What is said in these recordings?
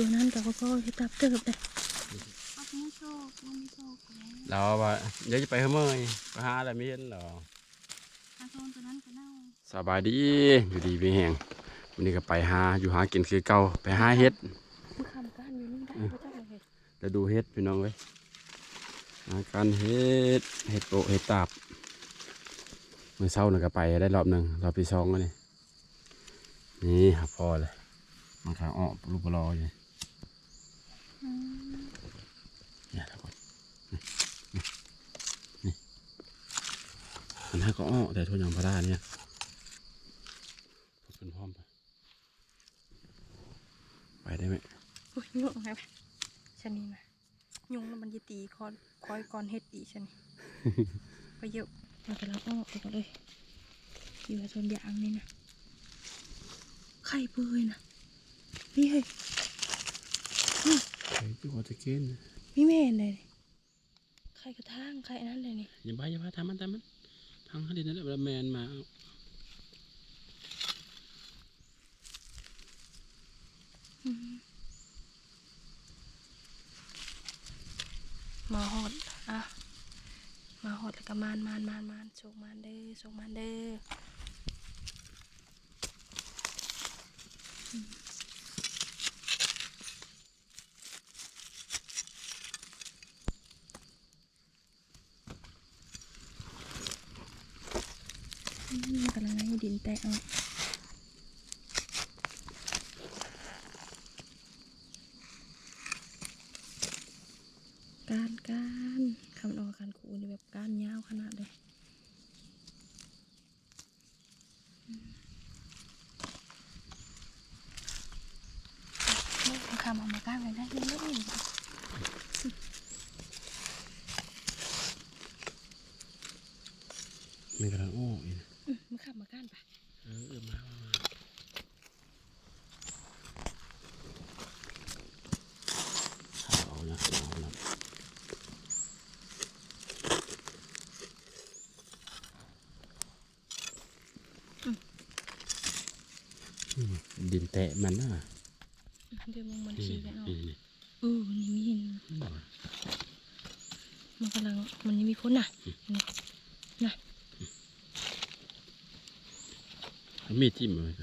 อยู่นั่นกับพ่อที่ตับเติบเลยเราว่าเดี๋ยวจะไปเมื่อยไปหาอะไรไม่เห็นหรอถ้นเน่าสบายดีอยู่ดีมีแหงวันนี้ก็ไปหาอยู่หากินคือเก่าไปหาเฮ็ดคือคำการอยู่นี่ได้พระเจ้าเลยแล้วดูเฮ็ดพี่น้องเว้ยหาการเฮ็ดเฮ็ดโปะเฮ็ดตาบเมื่อเช้าน่ะก็ไปได้รอบหนึ่งรอบที่สองแล้วนี่นี่พอเลยมันขาอ้อลูกบอลอยู่เนี่ยทุกคนนี่นี่นี่ มันให้ก็อ้อแต่ทุนยังพระได้เนี่ยเป็นพร้อมไปไปได้ไหมโอ้ยยุ่งไงวะชะนีนะยุงแล้วมันจะตีคอนคอยก่อนเฮ็ดอีชะนีไปเยอะเราจะรับออกไปก่อนเลยอยู่ในโซนยางนี่นะไข่เปื่อยนะนี่เฮ้ยเฮ้ยจุกจะกินมีแม่นเลยนี่ไข่กระทางไข่อันนั้นเลยนี่อย่าไปอย่าไปทำมันทำมัน ทางให้ดีนั่นแหละแมนมามาหอดอะมาหอดแล้วก็มานมานมานมานส่งมานเด้อส่งมานเด้ออืมอืม กำลังให้ดินแตกออกการการคำนองการขูนี่แบบการยาวขนาดเลยอืมนี่คำเอามาก้านไว้ได้ยังไม่ได้ มันกำลังโอ้อีกนะ อืมมาขับมาก้านปะ เออเออมามามาเอานะเอานะอืมดินแตะมันนะเดี๋ยวมึงมันนี่ขี่กันออกนี่นี่เออมันยังไม่เห็นอืมมันกำลังมันยังมีคนน่ะนี่น่ะเอามีดจิ้มเลยไป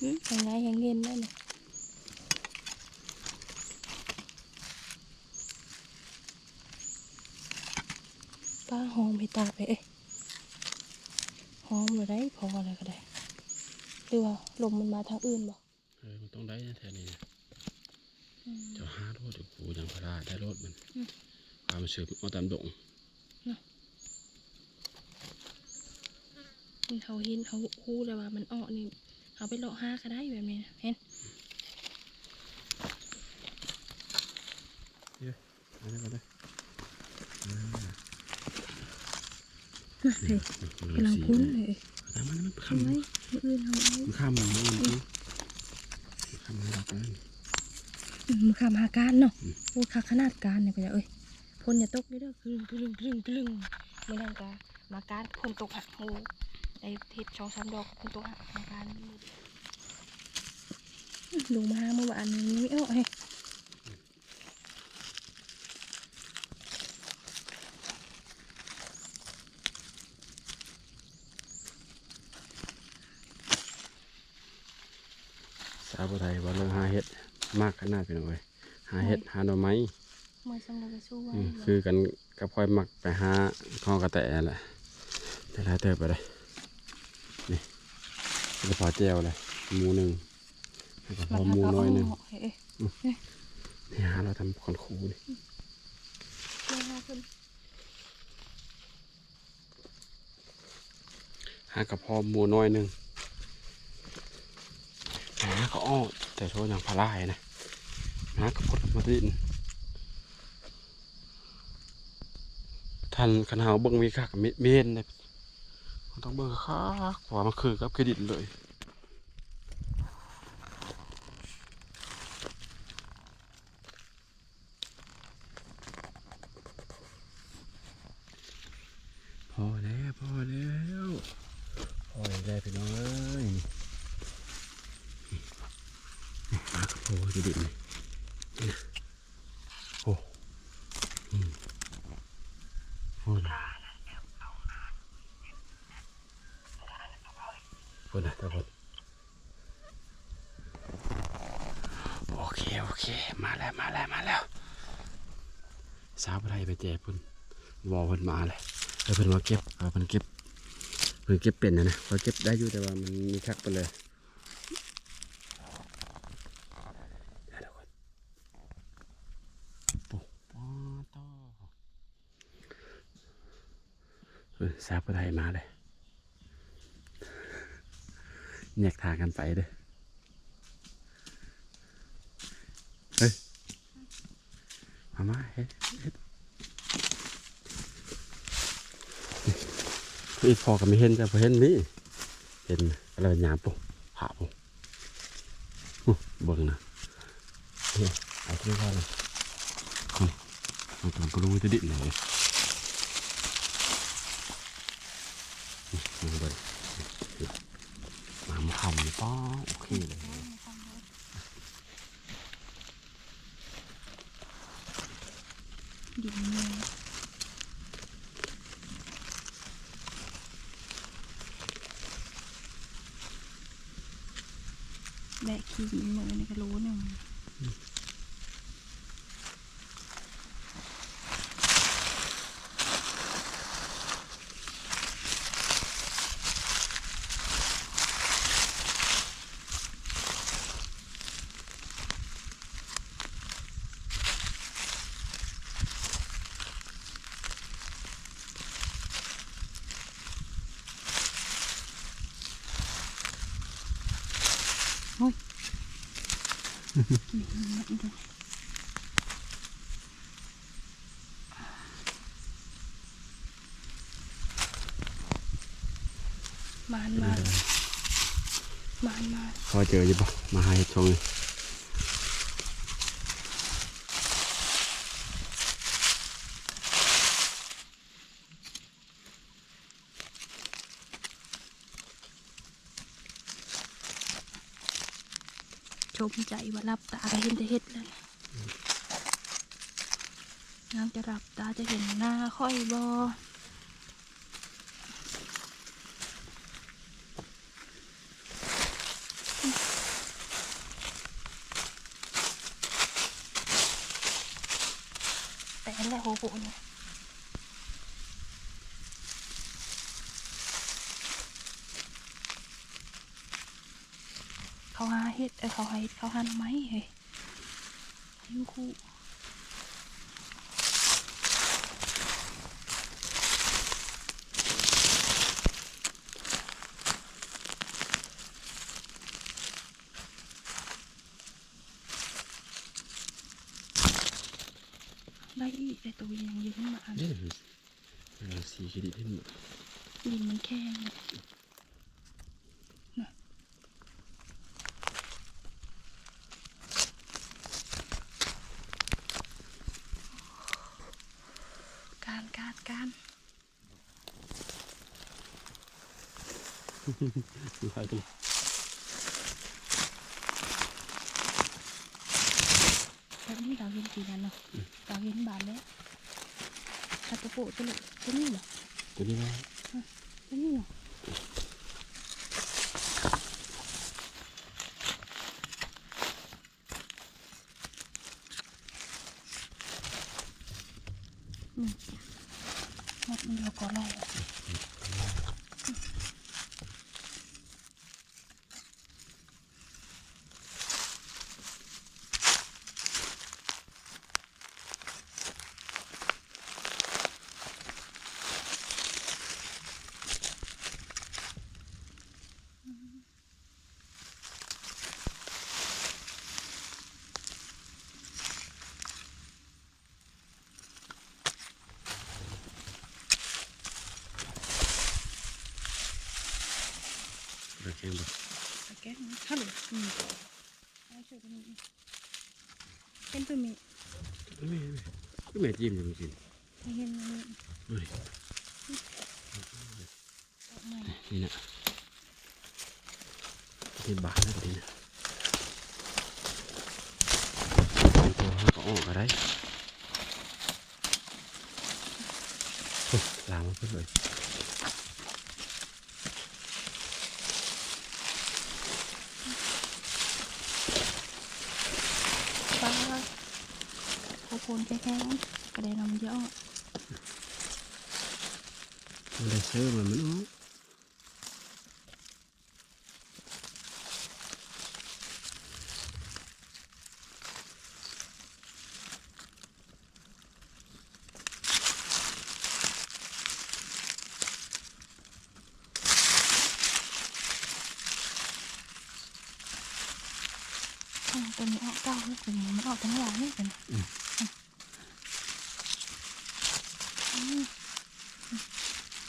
อืมยังไงยังเงินได้เลย ป้าหอมให้ตาไปเอ้ยหอมเลยได้พออะไรก็ได้หรือว่าลมมันมาทางอื่นบ่เออมันต้องได้นะแถวนี้นะอืมเจ้าห้าโรดเดี๋ยวกูยังพลาดได้โรดมันอืมความเชื่อเอาตามดงมันเขาเห็นเขาคู่เลยว่ามันออกนี่เอาไปเลาะห้าก็ได้แบบนี้นะเห็นเอาได้ก็ได้ น่ะเฮ้ย กำลังคุ้นเลยตามมันมันทำมข้ามมืออื่นทำไมมันข้ามมันมันมันข้ามมันเรมมือขามหาการเนาะโอ้ขาขนาดการเนี่ยก็จะเอ้ยพ่นอย่าตกเด้อเด้อกลึงกลึงกลึงกลึงไม่นั่นกามาการพ่นตกหักโอ้ไอ้เห็ดช่องสามดอกพ่นตกหักมาการลงมาเมื่อวานนี้ไม่ออกเฮ้าวไทยว่าเรื่องหาเห็ดมากขนาดเป็นไงหาเห็ดหาหน่อไม้เมื่อสำหรับไปสู้ไว้อืมคือกันกับคอยมักไปหาข้อกระแตแหละแต่ละเติบไปเลยนี่จะพอเจียวเลยหมูหนึ่งแล้วก็พอหมูน้อยหนึ่งเฮ้ยนี่หาเราทำคอนคูนี่เฮ้ยมาขึ้นหากับพอหมูน้อยหนึ่ง หาเขาอ้อแต่โทษอย่างพลายนะนะกับพดมาดินท่านขนาวเบิ้งมีค่ากเมนเลยมันต้องเบิ้งค่าขวามาคือกับเครดิตเลยพอ อแล้วพอแล้วพอแล้วพี่น้องเอ้ยนี่ปลากระโพดดิบๆนี่นี่นะโอ้อืมโอ้นะ โอ้นะทุกคนโอเคโอเค มาแล้วมาแล้วมาแล้วสาวไทยไปแจกเพุ่นวอลเพิ่นมาเลยเออเพิ่นมาเก็บเอาเพิ่นเก็บเพิ่นเก็บเป็นนะนะเขาเก็บได้อยู่แต่ว่ามันมีคักไปเลยเดี๋ยวทุกคนปุ๊บป๊อดต่อเออสาวไทยมาเลย แยกทางกันไปเด้อเฮ้ยมามาเฮ็ดเฮ็ดอีพอก็ไม่เห็นแต่พอเห็นนี่เห็นอะไรหยาบปุ๊หาปุ๊อู้เบิ่งนะนี่เอาที่ว่าเลยนี่เอาตัวกระลุยจะดิ่นเลยนี่เบิ่งนี่มามาคำนี่ป้อโอเคเลย ดินเมือง แบกขี้หินมือนี่ก็รู้หนึ่ง มานมานมานมานพอเจออยู่ปะมาให้ชงเลยชมใจว่ารับตาก็เห็นแต่เห็ดเลยน้ำจะรับตาจะเห็นหน้าค่อยบอแต่อันแรก โหโหเนี่ยเขาหาเห็ดเออเขาหาเห็ดเขาหันไหมเฮ้ยยิงคู่ ได้อีกได้ตัวยังยืนขึ้นมาอันเด้อสีขีดิขึ้นมาดินมันแข็งน่ะการการการไปกันแบบนี้เราเห็นกี่นันเนาะเราเห็นบานแล้วตะกระโปะตัวนี้ตัวนี้เหรอ ตัวนี้ว่าตัวนี้เหรออืมหมดมันเดียวก็ไล่อะโอเคบ่ ตะแกรงมันฮัลโหลอืม เอาช่วยกันนี่เป็นตัวมีไม่ไม่ไม่แม่จิ้มจริงให้เห็นมันๆดูดินี่นะที่บาทแล้วก็ดีนะตัวห้าก็ออกก็ได้โอ้ยลามมันขึ้นเลย โคโคนแข็งๆกระเด็นออกมันเยอะ มันได้เชื่อมันมันออก อืมตัวนี้ออกเก้าแล้วตัวนี้มันออกทั้งหลายนี่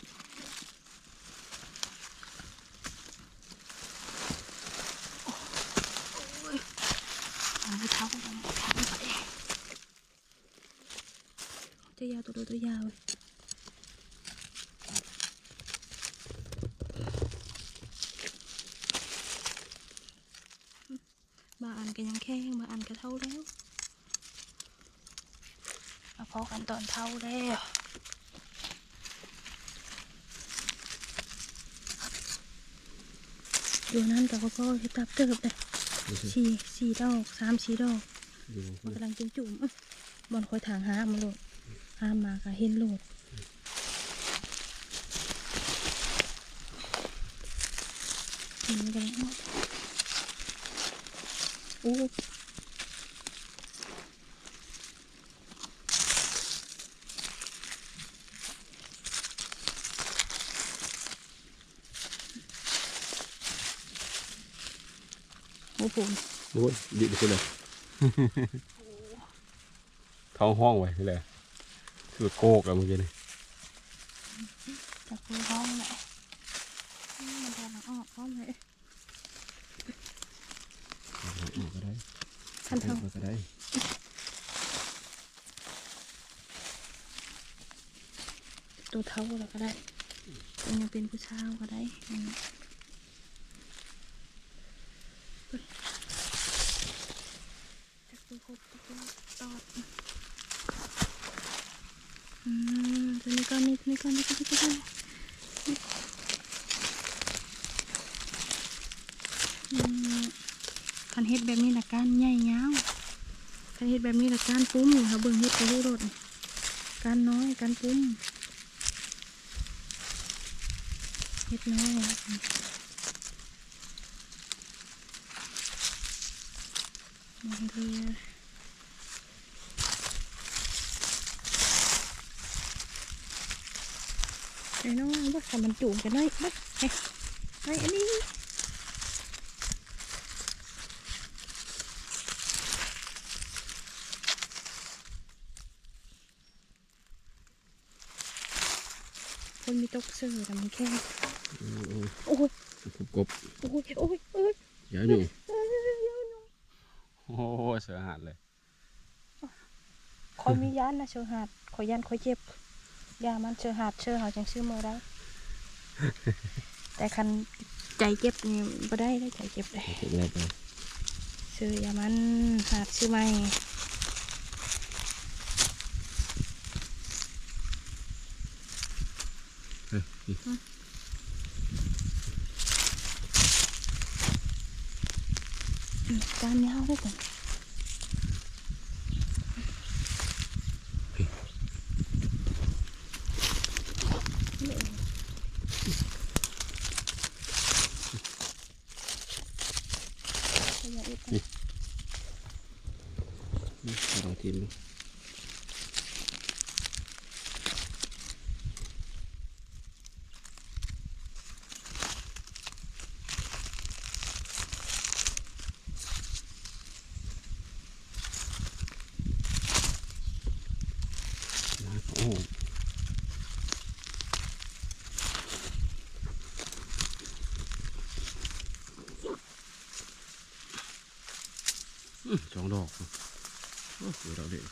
กันอืมโอ้ยเอาไปเท้ากันเท้าไปตัวยาวตัวโดตัวยาวเลย บางอันก็ยังแข้งบางอันก็เท่าแล้วมาพอกันตอนเท่าแล้วอยู่นั่นแต่ก็พ่อเฮ็ดตับเติบเลยดูสิสี่สี่ดอกสามสี่ดอกดูมันกำลังจุ่มจุ่มๆอื้อบอลคอยทางหามาโหลดหามาก็เห็นโหลดนี่มันกำลัง ออกโอ้โอ้โหดูดิบไปเลยท้องห้องไว้เลยคือโกกอะเมื่อกี้นี่จากคุยห้องแหละอืมมันกำลังออกห้องเลย ออกก็ได้ คัน เท่าออกก็ได้ตัวเท่าเราก็ได้เป็นยังเป็นผู้ชายก็ได้จักตัวครบจักตัวตอดอืมตัวนี้ก็นี่นี้ก็นี่ตัวนี้ก็ได้คันเฮ็ดแบบนี้ละการใหญ่ยาว คันเฮ็ดแบบนี้ละการปุ้มค่ะเบิ่งเฮ็ดไปรู้รถการน้อยการปุ้มเล็กน้อยมาเรียไอ้น้องว่าทำมันจุ่มกันหน่อยบัดเฮ้ยไอ้อันนี้ คนมีตกเสือแต่มันแค่โอ้โหโอ้ยกบโอ้ยโอ้ยโอ้ยๆยาวอยู่เอ้ยเอ้ยเอ้ยโอ้โหเสือหาดเลยคอยมียานนะเชือหาดคอยยานคอยเจ็บยามันเชือหาดเชือหาจังชื่อมือได้ แต่คันใจเจ็บนี่บ่ได้ได้ใจเจ็บเลยถึงแล้วไปชื่อยามันหาดชื่อไม่ เฮ้ยนี่อื สองดอกโอ้โหดอเด่น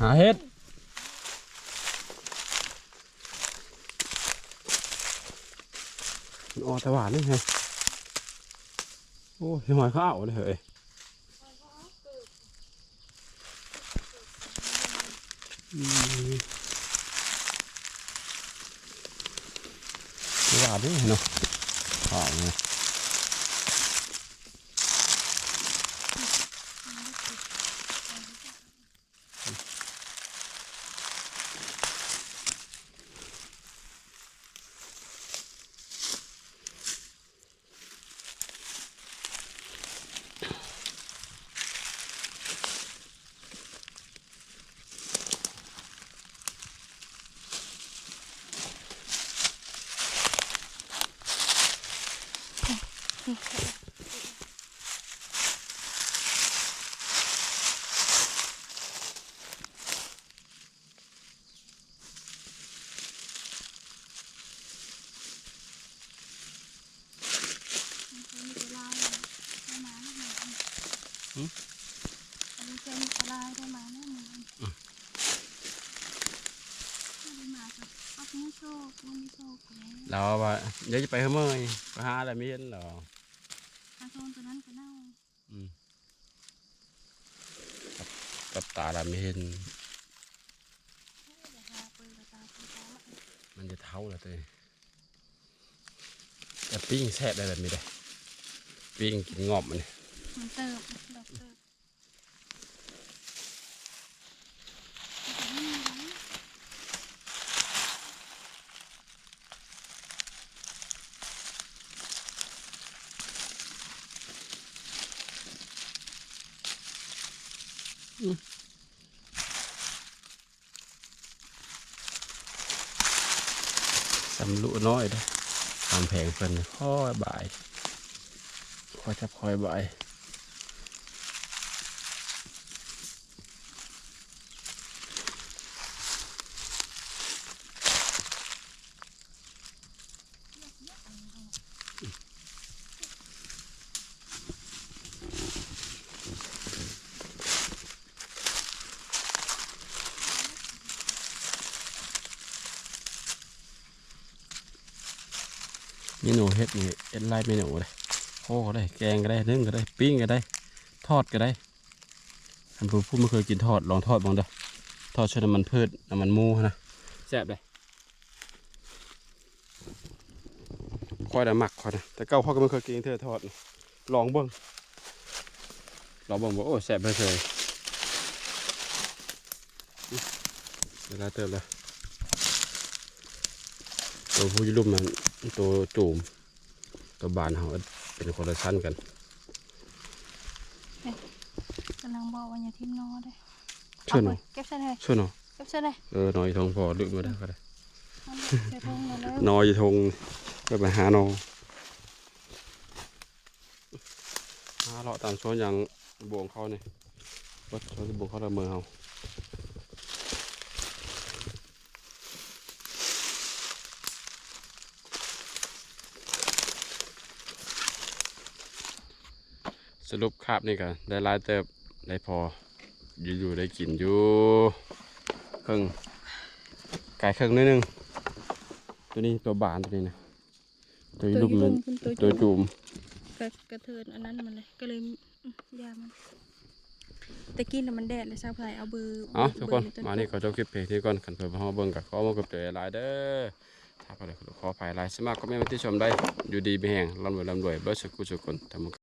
หาเฮ็ดออหว่านนี่ไง โอ้ยหอยข้าวเลยเฮ้ยอืมหวานนี่เนาะข้าวเนี่ย มันเคยมีปลาได้มาแล้ว มันมันเคยมีปลาได้มาแล้วมันไม่มาครับปักมือโชคมันมีโชคแล้วเราว่าเดี๋ยวจะไปเฮ้ยเมื่อยไปหาอะไรไม่เห็นหรอปลาโซนตัวนั้นก็เน่าอืมกับกับตาเราไม่เห็นอย่าหาปืนกระตาปืนตาละมันจะเท่าแล้วตัวแต่ปิ้งแซ่บได้แบบนี้ได้ปิ้งกินงอบมันนี่ มันเติบดอกเติบสำลุน้อยด้วยตามแผงเพิ่นค่อยบ่ายค่อยจับค่อยบ่าย เมนูเฮ็ดนี่เอ็ดไลน์เมนูเลยโอ้ก็ได้แกงก็ได้นึ่งก็ได้ปิ้งก็ได้ ทอดก็ได้ท่านผู้ผู้ไม่เคยกินทอดลองทอดบ้างเด้อทอดใช้น้ำมันพืชน้ำมันมูนะแซ่บเลยค่อยได้หมักค่อยนะแต่เก้าพ่อก็ไม่เคยกินเธอทอดลองเบิ้งลองเบิ้งบอกโอ้แซ่บเลยเลยเวลาเติมเลย ตัวผู้ยุ่มมันตัวจูมตัวบานเขาเป็นคนละชั้นกันกำลังบอกว่าอย่าทิ่มนอได้ช่วยหน่อยเก็บใส่เลยช่วยหน่อยเก็บใส่เลยเออหน่อยทองพอลึกมาได้ก็ได้มันใส่ทงมาเลยนอยทงก็ไปหานอหาเลาะตามโซนอย่างบวงเขาเนี่ยวัดโซนบวงเขาละเมอเขา รุปคาบนี่กันได้หลายเติบได้พออยู่อยู่ได้กินอยู่ครึ่งไก่ครึ่งนิดนึงตัวนี้ตัวบานตัวนี้นะตัวนี้ลูกมันตัวตัวจูมกระกระเทินอันนั้นมันเลยก็เลยอืมยามันตะกี้น่ะมันแดดเลยซาพลายเอาเบอร์เอ๋อทุกคนเบอร์มานี่ขอจบคลิปเพลงที่ก่อนขันเผื่อพ่อเบิ่งกับขอมากับเจอหลายเด้อถ้าก็เลยขออภัยหลายสมัครก็ไม่มาที่ชมได้อยู่ดีไม่แห้งร่ำรวยร่ำรวยเบิร์ดสุขุสุขคนทำ